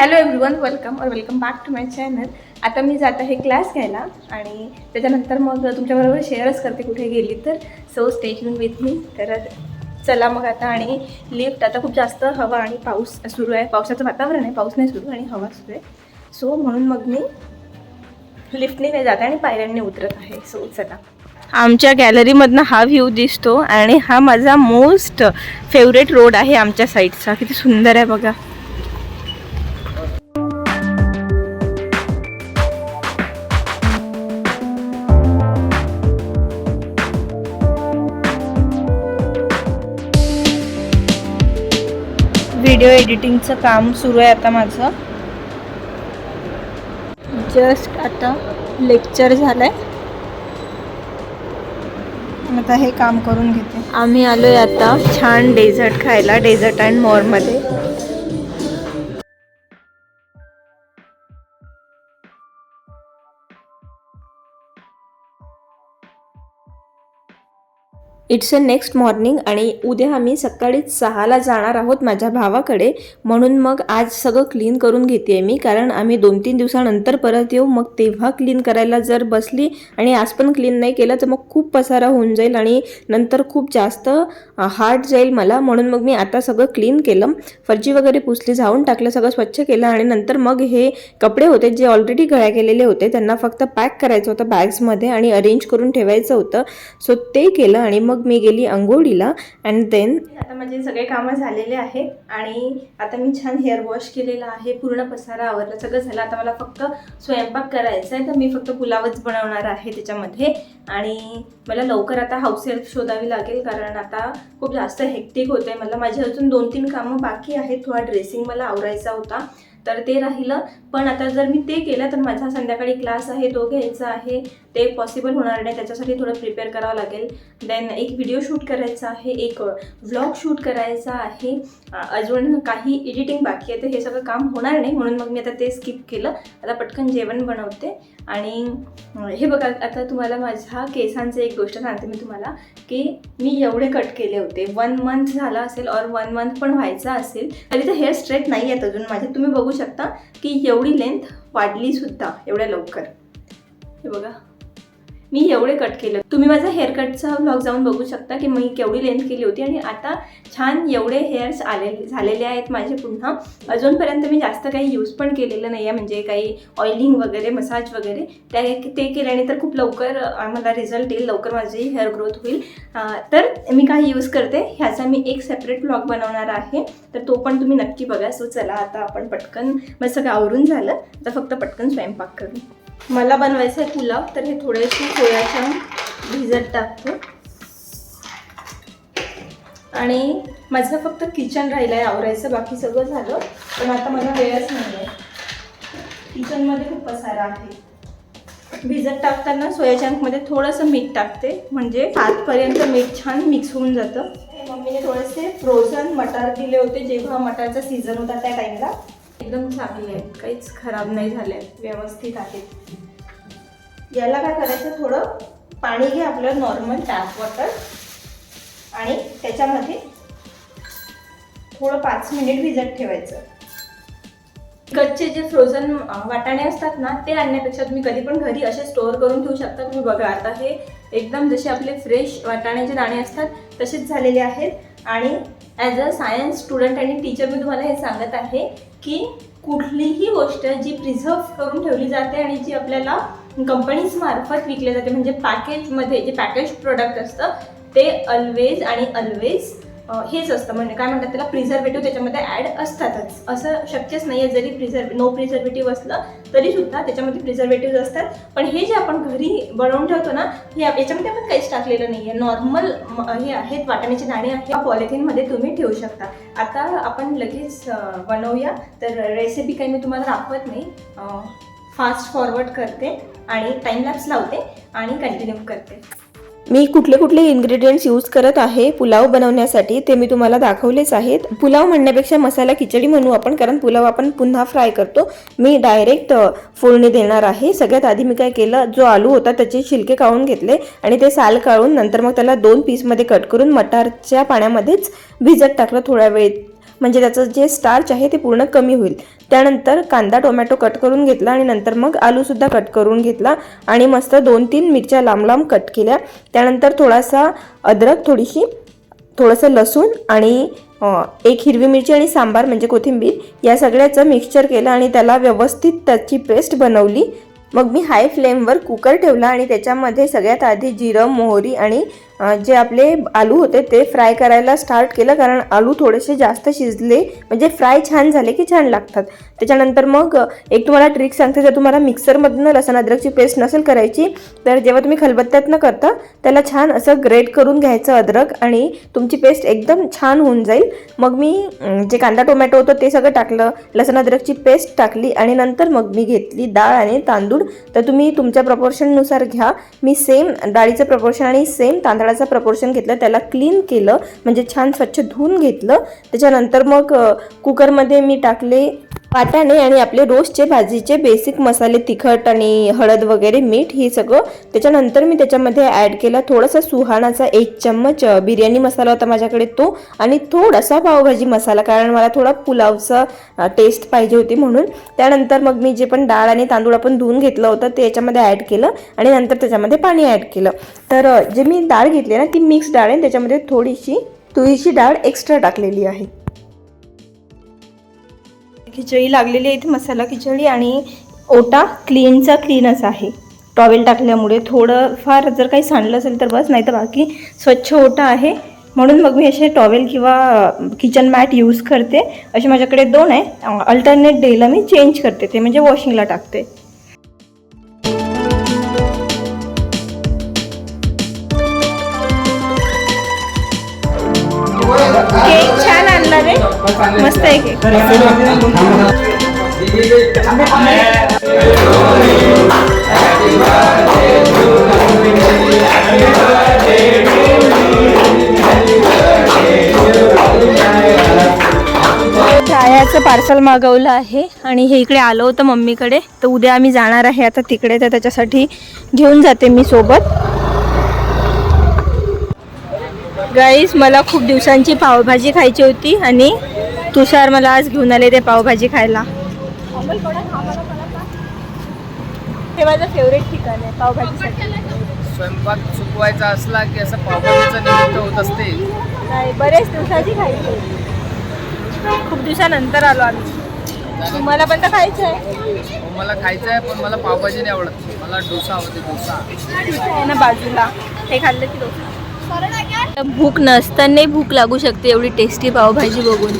Hello everyone welcome और welcome back to my channel आता मी जात आहे क्लास घ्यायला आणि त्याच्यानंतर मग तुमच्याबरोबर शेअरच करते कुठे गेली तर. सो स्टेशन विथ मी तर चला मग आता आणि लिफ्ट आता खूप जास्त हवा आणि पाऊस सुरू आहे. पावसाचं वातावरण आहे पाऊस नाही सुरू आणि हवा सुरू आहे. सो म्हणून मग मी लिफ्टने नाही जात आणि पायऱ्यांनी उतरत आहे. सो चला. आमच्या गॅलरीमधनं हा व्ह्यू दिसतो आणि हा माझा मोस्ट फेवरेट रोड आहे आमच्या साईडचा किती सुंदर आहे बघा. व्हिडिओ एडिटिंगचं काम सुरू आहे आता माझं. जस्ट आता लेक्चर झालंय. आता हे काम करून घेते. आम्ही आलोय आता छान डेझर्ट खायला डेझर्ट अँड मॉरमध्ये इट्स अ नेक्स्ट मॉर्निंग आणि उद्या आम्ही सकाळीच सहाला जाणार आहोत माझ्या भावाकडे. म्हणून मग आज सगळं क्लीन करून घेते आहे मी. कारण आम्ही दोन तीन दिवसानंतर परत येऊ. मग तेव्हा क्लीन करायला जर बसली आणि आज पण क्लीन नाही केलं तर मग खूप पसारा होऊन जाईल आणि नंतर खूप जास्त हार्ड जाईल मला. म्हणून मग मी आता सगळं क्लीन केलं. फर्जी वगैरे पुसली झावून टाकलं सगळं स्वच्छ केलं आणि नंतर मग हे कपडे होते जे ऑलरेडी गळ्या केलेले होते त्यांना फक्त पॅक करायचं होतं बॅग्समध्ये आणि अरेंज करून ठेवायचं होतं. सो ते केलं आणि मग मी गेली अंघोळीला अँड देन आता माझे सगळे कामं झालेले आहेत आणि आता मी छान हेअर वॉश केलेला आहे पूर्ण पसारा आवरला सगळं झालं. आता मला फक्त स्वयंपाक करायचा आहे तर मी फक्त पुलावच बनवणार आहे त्याच्यामध्ये. आणि मला लवकर आता हाऊस हेल्प शोधावी लागेल कारण आता खूप जास्त हेक्टिक होते मला माझे अजून दोन तीन कामं बाकी आहेत. थोडा ड्रेसिंग मला आवरायचा होता. तर ते राहिलं. पण आता जर मी ते केलं तर माझा संध्याकाळी क्लास आहे तो घ्यायचा आहे. ते पॉसिबल होणार नाही त्याच्यासाठी थोडं प्रिपेअर करावं लागेल. देन एक व्हिडिओ शूट करायचा आहे एक व्लॉग शूट करायचा आहे. अजून काही एडिटिंग बाकी आहे तर हे सगळं काम होणार नाही. म्हणून मग मी आता ते स्किप केलं. आता पटकन जेवण बनवते. आणि हे बघा आता तुम्हाला माझ्या केसांचं एक गोष्ट सांगते मी तुम्हाला की मी एवढे कट केले होते. वन मंथ झाला असेल और वन मंथ पण व्हायचा असेल. तरी तर हेअर स्ट्रेट नाही आहेत अजून माझे. तुम्ही बघू शकता की एवढी लेंथ वाढली सुद्धा एवढ्या लवकर. हे बघा. मी एवढे कट केलं. तुम्ही माझा हेअर कटचा ब्लॉग जाऊन बघू शकता की मी केवढी लेंथ केली होती आणि आता छान एवढे हेअर्स आले झालेले आहेत माझे पुन्हा. अजूनपर्यंत मी जास्त काही यूज पण केलेलं नाही आहे म्हणजे काही ऑइलिंग वगैरे मसाज वगैरे. त्या ते केल्याने तर खूप लवकर मला रिझल्ट येईल लवकर माझी हेअर ग्रोथ होईल. तर मी काही यूज करते ह्याचा मी एक सेपरेट ब्लॉग बनवणार आहे. तर तो पण तुम्ही नक्की बघा. सो चला आता आपण पटकन मग सगळं आवरून झालं. तर फक्त पटकन स्वयंपाक करू. मला बनवायचं आहे पुलाव तर हे थोडेसे सोयाच्या भिजत टाकते. आणि माझं फक्त किचन राहिलं आहे आवरायचं बाकी सगळं झालं. पण आता मला वेळच नाही आहे किचनमध्ये खूप पसारा आहे. भिजत टाकताना सोया चंकमध्ये थोडंसं मीठ टाकते म्हणजे आतपर्यंत मीठ छान मिक्स होऊन जातं. मम्मीने थोडेसे फ्रोझन मटार दिले होते जेव्हा मटारचा सीझन होता त्या टाईमला एकदम चांगली आहेत. काहीच खराब नाही झाले व्यवस्थित आहेत. याला काय करायचं? थोडं पाणी घे आपलं नॉर्मल टॅप वॉटर आणि त्याच्यामध्ये थोडं पाच मिनिट भिजत ठेवायचं. कच्चे जे फ्रोझन वाटाणे असतात ना ते आणण्यापेक्षा तुम्ही कधी पण घरी असे स्टोअर करून ठेवू शकता. तुम्ही बघा आता हे एकदम जसे आपले फ्रेश वाटाण्याचे दाणे असतात तसेच झालेले आहेत. आणि ॲज अ सायन्स स्टुडंट आणि टीचर मी तुम्हाला हे सांगत आहे की कुठलीही गोष्ट जी प्रिझर्व करून ठेवली जाते आणि जी आपल्याला कंपनीजमार्फत विकली जाते म्हणजे पॅकेजमध्ये जे पॅकेज प्रोडक्ट असतं ते अल्वेज आणि अल्वेज हेच असतं. म्हणजे काय म्हणतात त्याला प्रिझर्वेटिव्ह त्याच्यामध्ये ॲड असतातच. असं शक्यच नाही आहे जरी प्रिझर्व नो प्रिझर्वेटिव्ह असलं तरी सुद्धा त्याच्यामध्ये प्रिझर्वेटिव्ह असतात. पण हे जे आपण घरी बनवून ठेवतो ना हे याच्यामध्ये आपण काहीच टाकलेलं नाही आहे नॉर्मल हे आहेत वाटाण्याचे दाणे आहेत पॉलिथिनमध्ये तुम्ही ठेवू शकता. आता आपण लगेच बनवूया. तर रेसिपी काही मी तुम्हाला दाखवत नाही. फास्ट फॉरवर्ड करते आणि टाईमलॅप्स लावते आणि कंटिन्यू करते. मी कुठले कुठले इन्ग्रेडियंट्स यूज करत आहे पुलाव बनवण्यासाठी ते मी तुम्हाला दाखवलेच आहेत. पुलाव म्हणण्यापेक्षा मसाला खिचडी म्हणू आपण कारण पुलाव आपण पुन्हा फ्राय करतो. मी डायरेक्ट फोडणी देणार आहे. सगळ्यात आधी मी काय केलं जो आलू होता त्याचे छिलके काढून घेतले आणि ते साल काढून नंतर मग त्याला दोन पीसमध्ये कट करून मटारच्या पाण्यामध्येच भिजत टाकलं थोड्या वेळ म्हणजे त्याचं जे स्टार्च आहे ते पूर्ण कमी होईल. त्यानंतर कांदा टोमॅटो कट करून घेतला आणि नंतर मग आलूसुद्धा कट करून घेतला आणि मस्त दोन तीन मिरच्या लांब लांब कट केल्या. त्यानंतर थोडासा अद्रक थोडीशी थोडंसं लसूण आणि एक हिरवी मिरची आणि सांबार म्हणजे कोथिंबीर या सगळ्याचं मिक्सचर केलं आणि त्याला व्यवस्थित त्याची पेस्ट बनवली. मग मी हाय फ्लेमवर कुकर ठेवला आणि त्याच्यामध्ये सगळ्यात आधी जिरं मोहरी आणि जे आपले आलू होते ते फ्राय करायला स्टार्ट केलं. कारण आलू थोडेसे जास्त शिजले म्हणजे फ्राय छान झाले की छान लागतात. त्याच्यानंतर मग एक तुम्हाला ट्रिक सांगते. जर तुम्हाला मिक्सरमधनं लसण अद्रकची पेस्ट नसेल करायची तर जेव्हा तुम्ही खलबत्त्यातनं करता त्याला छान असं ग्रेट करून घ्यायचं अद्रक आणि तुमची पेस्ट एकदम छान होऊन जाईल. मग मी जे कांदा टोमॅटो होतं ते सगळं टाकलं. लसण अद्रकची पेस्ट टाकली आणि नंतर मग मी घेतली डाळ आणि तांदूळ. तर तुम्ही तुमच्या प्रपोर्शननुसार घ्या. मी सेम डाळीचं प्रपोर्शन आणि सेम तांदळाचं प्रपोर्शन घेतलं त्याला क्लीन केलं म्हणजे छान स्वच्छ धुवून घेतलं. त्याच्यानंतर मग कुकरमध्ये मी टाकले वाटाणे आणि आपले रोजचे भाजीचे बेसिक मसाले तिखट आणि हळद वगैरे मीठ हे सगळं त्याच्यानंतर मी त्याच्यामध्ये ॲड केला थोडासा सुहाणाचा एक चम्मच बिर्याणी मसाला होता माझ्याकडे तो आणि थोडासा पावभाजी मसाला कारण मला थोडा पुलावचा टेस्ट पाहिजे होती म्हणून. त्यानंतर मग मी जे पण डाळ आणि तांदूळ आपण धुवून घेतलं होतं ते याच्यामध्ये ॲड केलं आणि नंतर त्याच्यामध्ये पाणी ॲड केलं. तर जे मी डाळ घेतली ना ती मिक्स डाळ आहे त्याच्यामध्ये थोडीशी तुरीची डाळ एक्स्ट्रा टाकलेली आहे. खिचडी लागलेली आहे इथे मसाला खिचडी आणि ओटा क्लीनचा क्लीनच आहे. टॉवेल टाकल्यामुळे थोडं फार जर काही सांडलं असेल तर बस नाही तर बाकी स्वच्छ ओटा आहे. म्हणून मग मी असे टॉवेल किंवा किचन मॅट यूज करते. असे माझ्याकडे दोन आहे. अल्टरनेट डेला मी चेंज करते ते म्हणजे वॉशिंगला टाकते. मस्त आहे केक. छायाचं पार्सल मागवलं आहे आणि हे इकडे आलं होतं मम्मीकडे. तर उद्या आम्ही जाणार आहे. आता तिकडे तर त्याच्यासाठी घेऊन जाते मी सोबत. गाईस मला खूप दिवसांची पावभाजी खायची होती आणि तुषार मला आज घेऊन आले ते पावभाजी खायला. हे माझं फेवरेट ठिकाण आहे पावभाजीसाठी स्वयंपाक चुकवायचा असला की असं पावभाजीचं निमित्त होत असते. नाही बरेच दिवसाची खायची. खूप दिवसानंतर आलो आम्ही. तुम्हाला पण तर खायचं आहे. हो, मला खायचं आहे पण मला पावभाजी नाही आवडत. मला डोसा आवडते डोसा. आहे ना बाजूला. हे खाल्लं की डोसा. भूक नसतानाही भूक लागू शकते एवढी टेस्टी पावभाजी बघून.